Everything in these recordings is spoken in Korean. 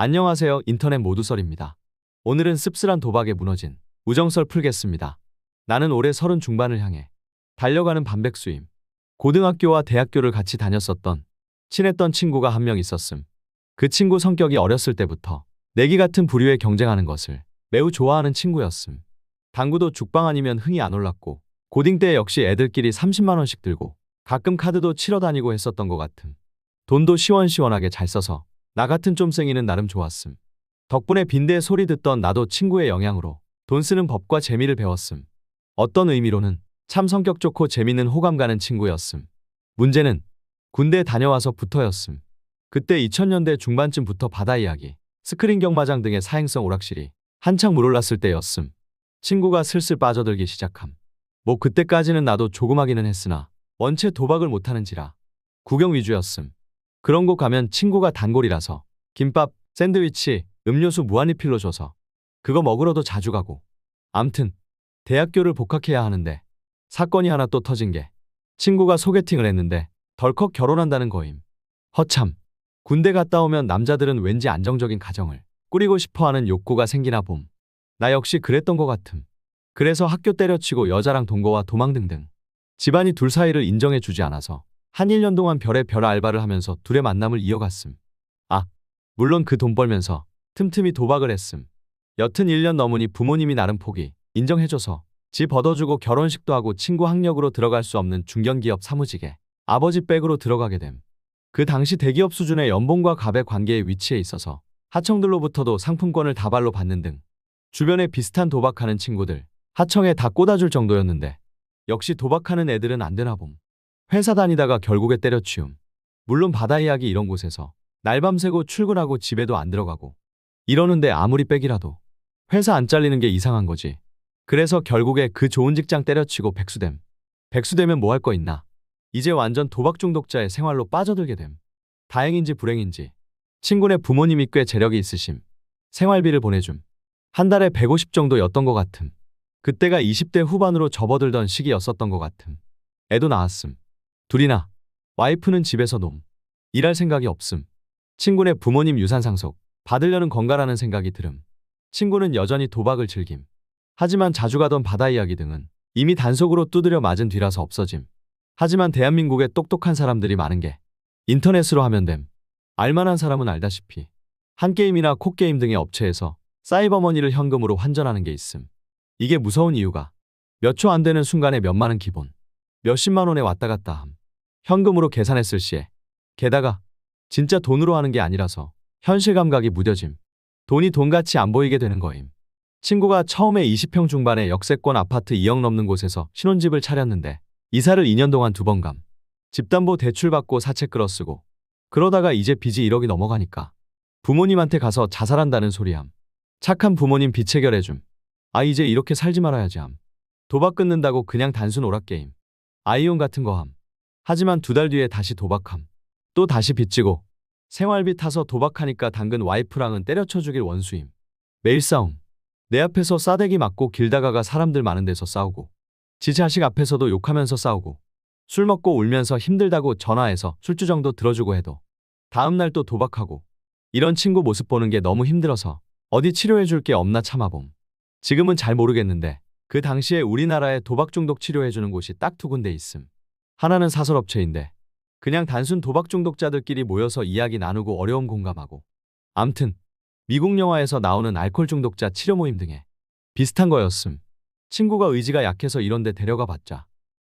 안녕하세요. 인터넷 모두설입니다. 오늘은 씁쓸한 도박에 무너진 우정설 풀겠습니다. 나는 올해 서른 중반을 향해 달려가는 반백수임. 고등학교와 대학교를 같이 다녔었던 친했던 친구가 한 명 있었음. 그 친구 성격이 어렸을 때부터 내기 같은 부류에 경쟁하는 것을 매우 좋아하는 친구였음. 당구도 죽방 아니면 흥이 안 올랐고 고딩 때 역시 애들끼리 30만 원씩 들고 가끔 카드도 치러 다니고 했었던 것 같음. 돈도 시원시원하게 잘 써서 나 같은 쫌생이는 나름 좋았음. 덕분에 빈대의 소리 듣던 나도 친구의 영향으로 돈 쓰는 법과 재미를 배웠음. 어떤 의미로는 참 성격 좋고 재밌는 호감 가는 친구였음. 문제는 군대 다녀와서 부터였음. 그때 2000년대 중반쯤부터 바다 이야기, 스크린 경마장 등의 사행성 오락실이 한창 물올랐을 때였음. 친구가 슬슬 빠져들기 시작함. 뭐 그때까지는 나도 조금하기는 했으나 원체 도박을 못하는지라 구경 위주였음. 그런 곳 가면 친구가 단골이라서 김밥, 샌드위치, 음료수 무한리필로 줘서 그거 먹으러도 자주 가고. 암튼 대학교를 복학해야 하는데 사건이 하나 또 터진 게 친구가 소개팅을 했는데 덜컥 결혼한다는 거임. 허참. 군대 갔다 오면 남자들은 왠지 안정적인 가정을 꾸리고 싶어하는 욕구가 생기나 봄. 나 역시 그랬던 것 같음. 그래서 학교 때려치고 여자랑 동거와 도망 등등. 집안이 둘 사이를 인정해 주지 않아서 한 1년 동안 별의 별 알바를 하면서 둘의 만남을 이어갔음. 아, 물론 그 돈 벌면서 틈틈이 도박을 했음. 여튼 1년 넘으니 부모님이 나름 포기 인정해줘서 집 얻어주고 결혼식도 하고 친구 학력으로 들어갈 수 없는 중견기업 사무직에 아버지 백으로 들어가게 됨. 그 당시 대기업 수준의 연봉과 갑의 관계에 위치해 있어서 하청들로부터도 상품권을 다발로 받는 등 주변에 비슷한 도박하는 친구들 하청에 다 꽂아줄 정도였는데 역시 도박하는 애들은 안 되나 봄. 회사 다니다가 결국에 때려치움. 물론 바다 이야기 이런 곳에서 날밤 새고 출근하고 집에도 안 들어가고 이러는데 아무리 백이라도 회사 안 잘리는 게 이상한 거지. 그래서 결국에 그 좋은 직장 때려치고 백수됨. 백수되면 뭐 할 거 있나? 이제 완전 도박 중독자의 생활로 빠져들게 됨. 다행인지 불행인지 친구네 부모님이 꽤 재력이 있으심. 생활비를 보내줌. 한 달에 150 정도였던 것 같음. 그때가 20대 후반으로 접어들던 시기였었던 것 같음. 애도 낳았음. 둘이나 와이프는 집에서 놈. 일할 생각이 없음. 친구네 부모님 유산 상속 받으려는 건가라는 생각이 들음. 친구는 여전히 도박을 즐김. 하지만 자주 가던 바다 이야기 등은 이미 단속으로 두드려 맞은 뒤라서 없어짐. 하지만 대한민국에 똑똑한 사람들이 많은 게 인터넷으로 하면 됨. 알만한 사람은 알다시피 한 게임이나 콕게임 등의 업체에서 사이버머니를 현금으로 환전하는 게 있음. 이게 무서운 이유가 몇 초 안 되는 순간에 몇만원 기본, 몇십만 원에 왔다 갔다 함. 현금으로 계산했을 시에 게다가 진짜 돈으로 하는 게 아니라서 현실 감각이 무뎌짐. 돈이 돈같이 안 보이게 되는 거임. 친구가 처음에 20평 중반의 역세권 아파트 2억 넘는 곳에서 신혼집을 차렸는데 이사를 2년 동안 두 번 감. 집담보 대출 받고 사채 끌어쓰고 그러다가 이제 빚이 1억이 넘어가니까 부모님한테 가서 자살한다는 소리함. 착한 부모님 빚 해결해줌. 아 이제 이렇게 살지 말아야지 함. 도박 끊는다고 그냥 단순 오락게임. 아이온 같은 거 함. 하지만 두 달 뒤에 다시 도박함. 또 다시 빚지고 생활비 타서 도박하니까 당근 와이프랑은 때려쳐 죽일 원수임. 매일 싸움. 내 앞에서 싸대기 맞고 길 다가가 사람들 많은 데서 싸우고 지 자식 앞에서도 욕하면서 싸우고 술 먹고 울면서 힘들다고 전화해서 술주 정도 들어주고 해도 다음날 또 도박하고 이런 친구 모습 보는 게 너무 힘들어서 어디 치료해 줄 게 없나 참아봄. 지금은 잘 모르겠는데 그 당시에 우리나라에 도박 중독 치료해 주는 곳이 딱 두 군데 있음. 하나는 사설업체인데 그냥 단순 도박 중독자들끼리 모여서 이야기 나누고 어려움 공감하고 암튼 미국 영화에서 나오는 알코올 중독자 치료 모임 등에 비슷한 거였음. 친구가 의지가 약해서 이런데 데려가 봤자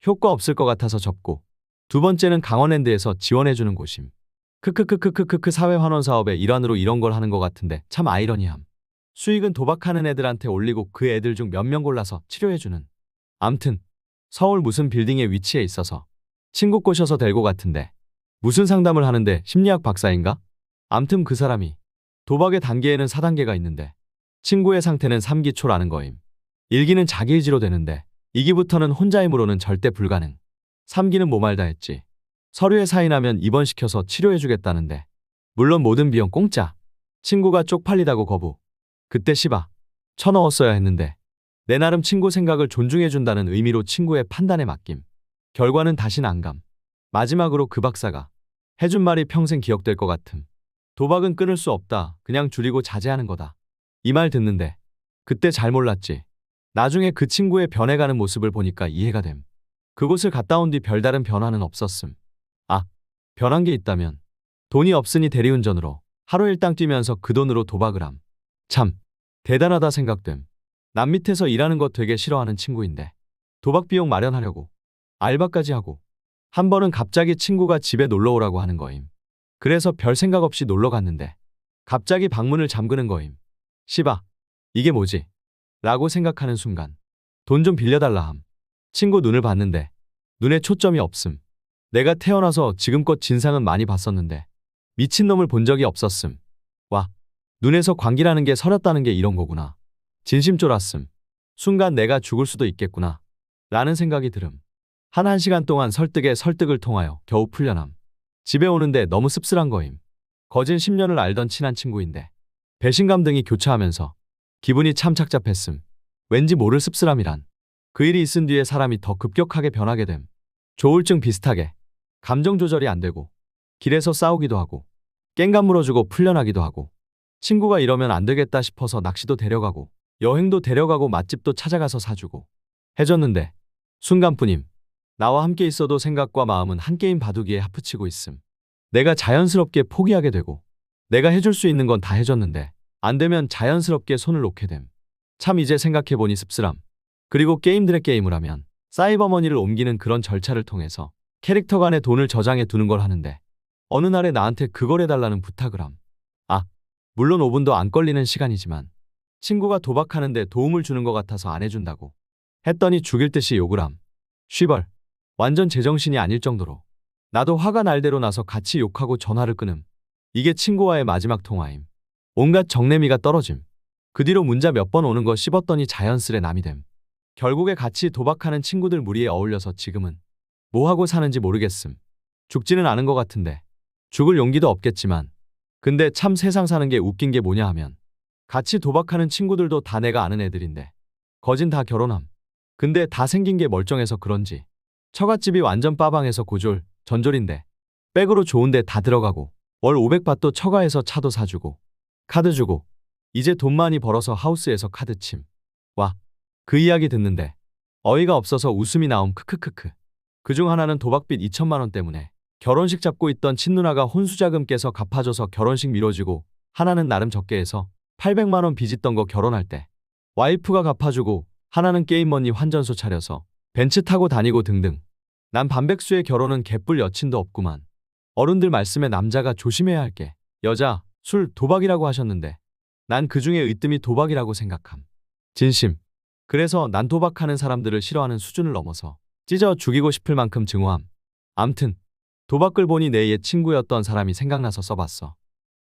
효과 없을 것 같아서 접고 두 번째는 강원랜드에서 지원해주는 곳임. 크크크크크크크 사회환원 사업의 일환으로 이런 걸 하는 것 같은데 참 아이러니함. 수익은 도박하는 애들한테 올리고 그 애들 중 몇 명 골라서 치료해주는. 암튼 서울 무슨 빌딩에 위치해 있어서 친구 꼬셔서 될것 같은데 무슨 상담을 하는데 심리학 박사인가? 암튼 그 사람이 도박의 단계에는 4단계가 있는데 친구의 상태는 3기 초라는 거임. 1기는 자기 의지로 되는데 2기부터는 혼자 힘으로는 절대 불가능. 3기는 뭐 말다 했지. 서류에 사인하면 입원시켜서 치료해주겠다는데 물론 모든 비용 공짜. 친구가 쪽팔리다고 거부. 그때 시바 쳐넣었어야 했는데 내 나름 친구 생각을 존중해준다는 의미로 친구의 판단에 맡김. 결과는 다신 안 감. 마지막으로 그 박사가 해준 말이 평생 기억될 것 같음. 도박은 끊을 수 없다. 그냥 줄이고 자제하는 거다. 이 말 듣는데 그때 잘 몰랐지. 나중에 그 친구의 변해가는 모습을 보니까 이해가 됨. 그곳을 갔다 온 뒤 별다른 변화는 없었음. 아, 변한 게 있다면 돈이 없으니 대리운전으로 하루 일당 뛰면서 그 돈으로 도박을 함. 참 대단하다 생각됨. 남 밑에서 일하는 거 되게 싫어하는 친구인데 도박 비용 마련하려고 알바까지 하고 한 번은 갑자기 친구가 집에 놀러 오라고 하는 거임. 그래서 별 생각 없이 놀러 갔는데 갑자기 방문을 잠그는 거임. 씨바, 이게 뭐지? 라고 생각하는 순간 돈 좀 빌려달라 함. 친구 눈을 봤는데 눈에 초점이 없음. 내가 태어나서 지금껏 진상은 많이 봤었는데 미친놈을 본 적이 없었음. 와, 눈에서 광기라는 게 서렸다는 게 이런 거구나. 진심 쫄았음. 순간 내가 죽을 수도 있겠구나. 라는 생각이 들음. 한한 시간 동안 설득에 설득을 통하여 겨우 풀려남. 집에 오는데 너무 씁쓸한 거임. 거진 10년을 알던 친한 친구인데 배신감 등이 교차하면서 기분이 참 착잡했음. 왠지 모를 씁쓸함이란. 그 일이 있은 뒤에 사람이 더 급격하게 변하게 됨. 조울증 비슷하게 감정 조절이 안 되고 길에서 싸우기도 하고 깽감 물어주고 풀려나기도 하고 친구가 이러면 안 되겠다 싶어서 낚시도 데려가고 여행도 데려가고 맛집도 찾아가서 사주고 해줬는데 순간뿐임. 나와 함께 있어도 생각과 마음은 한 게임 바둑이에 하프치고 있음. 내가 자연스럽게 포기하게 되고 내가 해줄 수 있는 건 다 해줬는데 안 되면 자연스럽게 손을 놓게 됨. 참 이제 생각해보니 씁쓸함. 그리고 게임들의 게임을 하면 사이버머니를 옮기는 그런 절차를 통해서 캐릭터 간의 돈을 저장해 두는 걸 하는데 어느 날에 나한테 그걸 해달라는 부탁을 함. 아, 물론 5분도 안 걸리는 시간이지만 친구가 도박하는데 도움을 주는 것 같아서 안 해준다고 했더니 죽일 듯이 욕을 함. 쉬벌. 완전 제정신이 아닐 정도로. 나도 화가 날 대로 나서 같이 욕하고 전화를 끊음. 이게 친구와의 마지막 통화임. 온갖 정내미가 떨어짐. 그 뒤로 문자 몇 번 오는 거 씹었더니 자연스레 남이 됨. 결국에 같이 도박하는 친구들 무리에 어울려서 지금은 뭐 하고 사는지 모르겠음. 죽지는 않은 것 같은데. 죽을 용기도 없겠지만. 근데 참 세상 사는 게 웃긴 게 뭐냐 하면 같이 도박하는 친구들도 다 내가 아는 애들인데 거진 다 결혼함. 근데 다 생긴 게 멀쩡해서 그런지 처갓집이 완전 빠방해서 고졸, 전졸인데 백으로 좋은데 다 들어가고 월 500바도 처가에서 차도 사주고 카드 주고 이제 돈 많이 벌어서 하우스에서 카드 침. 와, 그 이야기 듣는데 어이가 없어서 웃음이 나옴 크크크크. 그중 하나는 도박빚 2천만 원 때문에 결혼식 잡고 있던 친누나가 혼수자금 깨서 갚아줘서 결혼식 미뤄지고 하나는 나름 적게 해서 800만 원 빚있던 거 결혼할 때 와이프가 갚아주고 하나는 게임머니 환전소 차려서 벤츠 타고 다니고 등등. 난 반백수의 결혼은 개뿔 여친도 없구만. 어른들 말씀에 남자가 조심해야 할게 여자, 술, 도박이라고 하셨는데 난 그중에 으뜸이 도박이라고 생각함. 진심. 그래서 난 도박하는 사람들을 싫어하는 수준을 넘어서 찢어 죽이고 싶을 만큼 증오함. 암튼 도박글 보니 내 옛 친구였던 사람이 생각나서 써봤어.